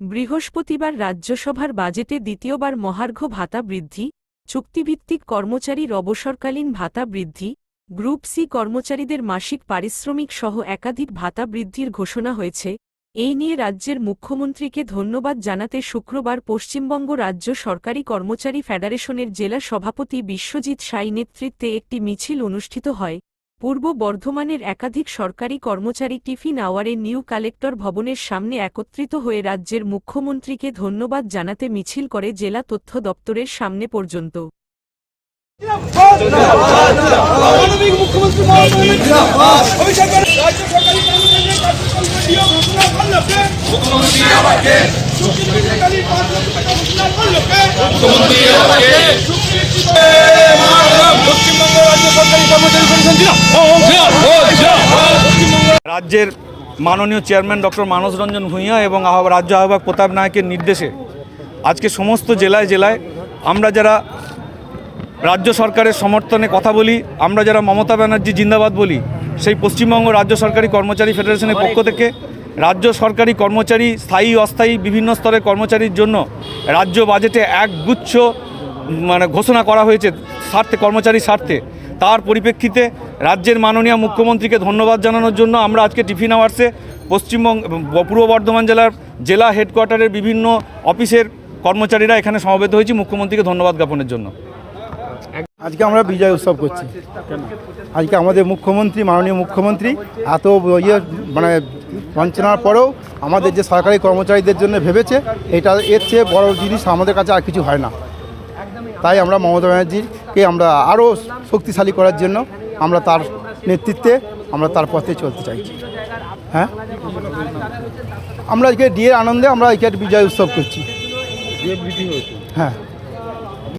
বৃহস্পতিবার রাজ্যসভার বাজেটে দ্বিতীয়বার মহার্ঘ ভাতা বৃদ্ধি, চুক্তিভিত্তিক কর্মচারীর অবসরকালীন ভাতা বৃদ্ধি, গ্রুপ সি কর্মচারীদের মাসিক পারিশ্রমিক সহ একাধিক ভাতা বৃদ্ধির ঘোষণা হয়েছে। এই নিয়ে রাজ্যের মুখ্যমন্ত্রীকে ধন্যবাদ জানাতে শুক্রবার পশ্চিমবঙ্গ রাজ্য সরকারি কর্মচারী ফেডারেশনের জেলা সভাপতি বিশ্বজিৎ সাই নেতৃত্বে একটি মিছিল অনুষ্ঠিত হয়। পূর্ব বর্ধমানের একাধিক সরকারি কর্মচারী টিফিন আওয়ারে নিউ কালেক্টর ভবনের সামনে একত্রিত হয়ে রাজ্যের মুখ্যমন্ত্রীকে ধন্যবাদ জানাতে মিছিল করে জেলা তথ্য দপ্তরের সামনে পর্যন্ত। মুখ্যমন্ত্রী রাজ্যের মাননীয় চেয়ারম্যান ডক্টর মানস রঞ্জন ভূঁইয়া এবং রাজ্য আহ্বায়ক প্রতাপ নায়কের নির্দেশে আজকে সমস্ত জেলায় জেলায় আমরা যারা রাজ্য সরকারের সমর্থনে কথা বলি আমরা যারা মমতা ব্যানার্জি জিন্দাবাদ বলি সেই পশ্চিমবঙ্গ রাজ্য সরকারি কর্মচারী ফেডারেশনের পক্ষ থেকে রাজ্য সরকারি কর্মচারী স্থায়ী অস্থায়ী বিভিন্ন স্তরের কর্মচারীর জন্য রাজ্য বাজেটে একগুচ্ছ মানে ঘোষণা করা হয়েছে স্বার্থে কর্মচারী স্বার্থে তার পরিপ্রেক্ষিতে রাজ্যের মাননীয় মুখ্যমন্ত্রীকে ধন্যবাদ জানানোর জন্য আমরা আজকে টিফিন আওয়ার্সে পশ্চিমবঙ্গ, পূর্ব বর্ধমান জেলার জেলা হেডকোয়ার্টারের বিভিন্ন অফিসের কর্মচারীরা এখানে সমবেত হয়েছি। মুখ্যমন্ত্রীকে ধন্যবাদ জ্ঞাপনের জন্য। আজকে আমরা বিজয় উৎসব করছি। আজকে আমাদের মুখ্যমন্ত্রী, মাননীয় মুখ্যমন্ত্রী, এত ইয়ে মানে বঞ্চনার পরেও আমাদের যে সরকারি কর্মচারীদের জন্য ভেবেছে, এটা এর চেয়ে বড় জিনিস আমাদের কাছে আর কিছু হয় না। তাই আমরা মমতা ব্যানার্জিকে আমরা আরও শক্তিশালী করার জন্য আমরা তার নেতৃত্বে আমরা তার পথে চলতে চাইছি হ্যাঁ? আমরা আজকে ডিয়ের আনন্দে আমরা এখানে বিজয় উৎসব করছি। হ্যাঁ।